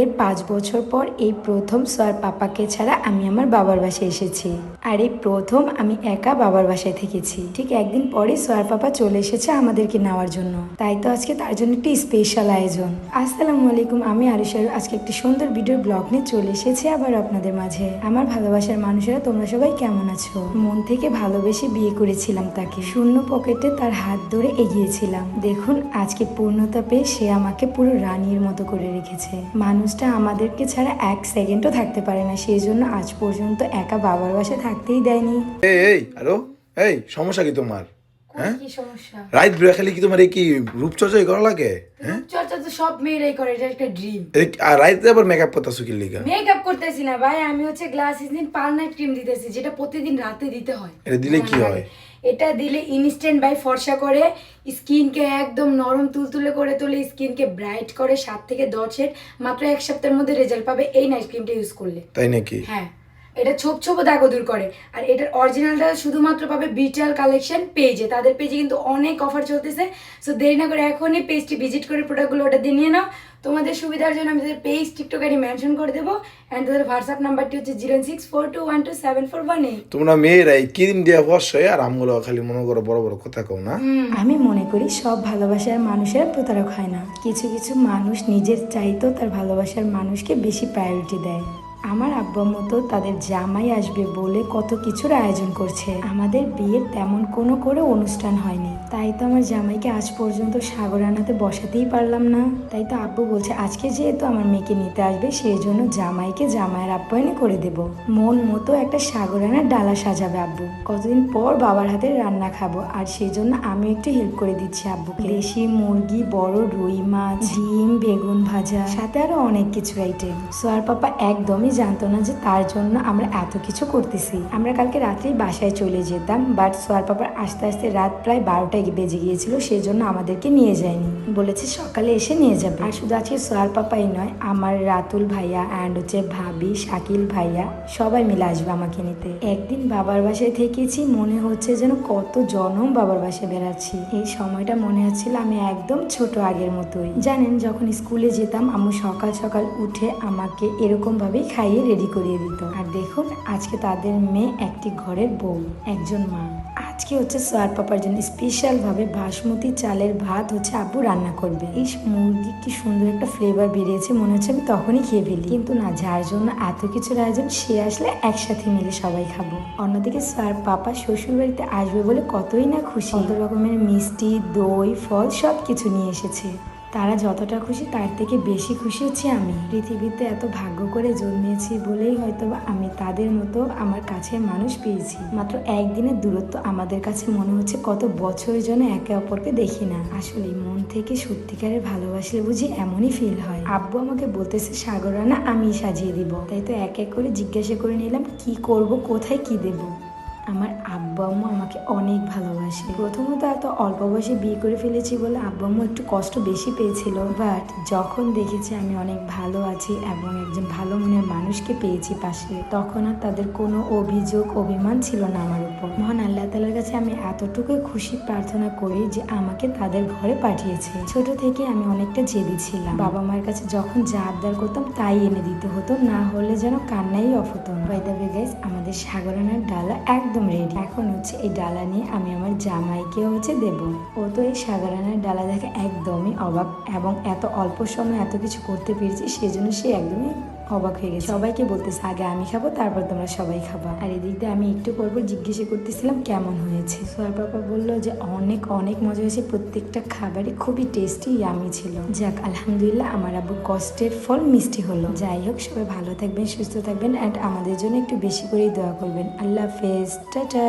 বিয়ের পাঁচ বছর পর এই প্রথম সোয়ার পাপাকে ছাড়া আমি আমার বাবার বাসায় এসেছি। আর এই প্রথম আমি একা বাবার বাসায় থেকেছি। ঠিক একদিন পরে সোয়ার পাপা চলে এসেছে আমাদেরকে নেওয়ার জন্য। তাই তো আজকে তার জন্য একটি স্পেশাল আয়োজন। আসসালামু আলাইকুম, আমি আরিশার আজকে একটি সুন্দর ভিডিও ব্লগ নিয়ে চলে এসেছি আবার আপনাদের মাঝে। আমার ভালোবাসার মানুষেরা, তোমরা সবাই কেমন আছো? মন থেকে ভালোবেসে বিয়ে করেছিলাম তাকে। শূন্য পকেটে তার হাত ধরে এগিয়েছিলাম। দেখুন, আজকে পূর্ণতা পেয়ে সে আমাকে পুরো রানীর মতো করে রেখেছে। মানুষটা আমাদেরকে ছাড়া এক সেকেন্ডও থাকতে পারে না। সেই জন্য আজ পর্যন্ত একা বাবার বাসায় থাকতেই দেয়নি। এই এই হ্যালো? এই সমস্যা কি তোমার? হ্যাঁ? কি সমস্যা? রাইট ব্রেক খালি কি তোমার এই কি রূপচর্চাই করা লাগে? হ্যাঁ? চর্চা তো সব মেয়েরাই করে এটা একটা ড্রিম এই- আর রাইতে আবার মেকআপ করতেছো কি লিগা? মেকআপ করতেছি না ভাই আমি হচ্ছে গ্লাস ইজিন ক্রিম দিতেছি যেটা প্রতিদিন রাতে দিতে হয়। এটা দিলে কি হয়? এটা দিলে ইনস্ট্যান্ট বাই ফর্সা করে স্কিনকে একদম নরম তুলতুলে করে তোলে স্কিনকে ব্রাইট করে সাত থেকে দশ হেড মাত্র এক সপ্তাহের মধ্যে রেজাল্ট পাবে এই নাইট ক্রিমটা ইউজ করলে। তাই নাকি? হ্যাঁ। এটা ছোপ ছোপ দাগও দূর করে। আর এটার অরিজিনালটা শুধুমাত্র পাবে বিটাল কালেকশন পেজে তাদের পেজে কিন্তু অনেক অফার চলতেছে। সো দেরি না করে এখনই পেজটি ভিজিট করে প্রোডাক্টগুলো ওটা দিয়ে নিয়ে নাও। তোমাদের সুবিধার জন্য আমি তাদের পেজ টিকটক আইডি মেনশন করে দেবো। অ্যান্ড তাদের হোয়াটসঅ্যাপ নাম্বারটি হচ্ছে zero six four two one two seven four one eight তোমরা মেয়েরাই ক্রিম দিয়া বসে আর আমগুলো খালি মনে করো বড় বড় কথা কও না? আমি মনে করি সব ভালোবাসার মানুষের প্রতারক হয় না। কিছু কিছু মানুষ নিজের চাইতেও তার ভালোবাসার মানুষকে বেশি প্রায়োরিটি দেয়। আমার আব্বা মতো তাদের জামাই আসবে বলে কত কিছুর আয়োজন করছে। আমাদের বিয়ের তেমন কোনো করে অনুষ্ঠান হয়নি। তাই তো আমার জামাইকে আজ পর্যন্ত সাগর আনাতে বসাতেই পারলাম না। তাই তো আব্বু বলছে, আজকে যেহেতু আমার মেয়েকে নিতে আসবে সেই জন্য জামাইকে জামাইয়ের আপ্যায়নে করে দেব। মন মতো একটা সাগর আনার ডালা সাজাবে আব্বু। কতদিন পর বাবার হাতে রান্না খাব, আর সেই জন্য আমি একটু হেল্প করে দিচ্ছি আব্বুকে। দেশি মুরগি, বড় রুই মাছ, ডিম, বেগুন ভাজা, সাথে আরও অনেক কিছু আইটেম সোয়ার পাপা একদমই জানতো না যে তার জন্য আমরা এত কিছু করতেছি। আমরা কালকে রাত্রেই বাসায় চলে যেতাম বাট সোয়ার পাপার আস্তে আস্তে রাত প্রায় বারোটায় বেজে গিয়েছিল সেই জন্য আমাদেরকে নিয়ে যায়নি। বলেছে সকালে এসে নিয়ে যাবে। আর শুধু আজকে সোয়ার পাপাই নয়, আমার রাতুল ভাইয়া অ্যান্ড হচ্ছে ভাবি, শাকিল ভাইয়া, সবাই মিলে আসবে আমাকে নিতে। একদিন বাবার বাসায় থেকেছি, মনে হচ্ছে যেন কত জনম বাবার বাসায় বেড়াচ্ছি। এই সময়টা মনে হচ্ছিল আমি একদম ছোট আগের মতোই। জানেন, যখন স্কুলে যেতাম আমি সকাল সকাল উঠে আমাকে এরকম ভাবেই খাইয়ে রেডি করিয়ে দিত। আর দেখুন, আজকে তাদের মেয়ে একটি ঘরের বউ, একজন মা। আজকে হচ্ছে সোয়ার পাপার জন্য স্পেশাল ভাবে বাসমতি চালের ভাত হচ্ছে আব্বু রান্না করবে। এই মুরগি কি সুন্দর একটা ফ্লেভার বেরিয়েছে, মনে হচ্ছে আমি তখনই খেয়ে ফেলি। কিন্তু না, যার জন্য এত কিছুর আয়োজন সে আসলে একসাথে মিলে সবাই খাব। অন্যদিকে স্যার পাপা শ্বশুর বাড়িতে আসবে বলে কতই না খুশি। কত রকমের মিষ্টি, দই, ফল সব কিছু নিয়ে এসেছে। তারা যতটা খুশি তার থেকে বেশি খুশি হচ্ছি আমি। পৃথিবীতে এত ভাগ্য করে জন্মেছি বলেই হয়তো আমি তাদের মতো আমার কাছে মানুষ পেয়েছি। মাত্র একদিনের দূরত্ব আমাদের কাছে মনে হচ্ছে কত বছরের জন্য একে অপরকে দেখি না। আসলে মন থেকে সত্যিকারের ভালোবাসলে বুঝি এমনই ফিল হয়। আব্বু আমাকে বলতেছে, সাগর রান্না আমি সাজিয়ে দিব। তাই তো এক এক করে জিজ্ঞাসা করে নিলাম, কি করব? কোথায় কি দেব? আমার আব্বু আম্মু আমাকে অনেক ভালোবাসে। প্রথমত এত অল্প বয়সে বিয়ে করে ফেলেছি বলে আব্বু আম্মু একটু কষ্ট বেশি পেয়েছিল। বাট যখন দেখেছি আমি অনেক ভালো আছি এবং একজন ভালো মনের মানুষকে পেয়েছি পাশে, তখন আর তাদের কোনো অভিযোগ, অভিমান ছিল না আমার উপর। মহান আল্লাহ তালার কাছে আমি এতটুকুই খুশি প্রার্থনা করি যে আমাকে তাদের ঘরে পাঠিয়েছে। ছোট থেকে আমি অনেকটা জেদি ছিলাম। বাবা মায়ের কাছে যখন যা আবদার করতাম তাই এনে দিতে হতো, না হলে যেন কান্নাই অফ হতো না গাইস আমাদের সাগরানার ডালা একদম রেডি এখন হচ্ছে এই ডালা নিয়ে আমি আমার জামাইকে হচ্ছে দেব। ও তো এই সাগরানার ডালা দেখে একদমই অবাক এবং এত অল্প সময় এত কিছু করতে পেরেছি, সেজন্য সে একদমই অবাক হয়ে গেছে। সবাইকে বলতেছে, আগে আমি খাব, তারপর তোমরা সবাই খাবা। আর এদিক দিয়ে আমি একটু পর পর জিজ্ঞেস করতেছিলাম, কেমন হয়েছে? সোয়ার পাপা বলল যে, অনেক অনেক মজা হয়েছে। প্রত্যেকটা খাবারই খুবই টেস্টি ইয়ামি ছিল। যাক, আলহামদুলিল্লাহ আমার আব্বু কষ্টের ফল মিষ্টি হলো। যাই হোক, সবাই ভালো থাকবেন, সুস্থ থাকবেন অ্যান্ড আমাদের জন্য একটু বেশি করেই দোয়া করবেন। আল্লাহ হাফেজ। টাটা।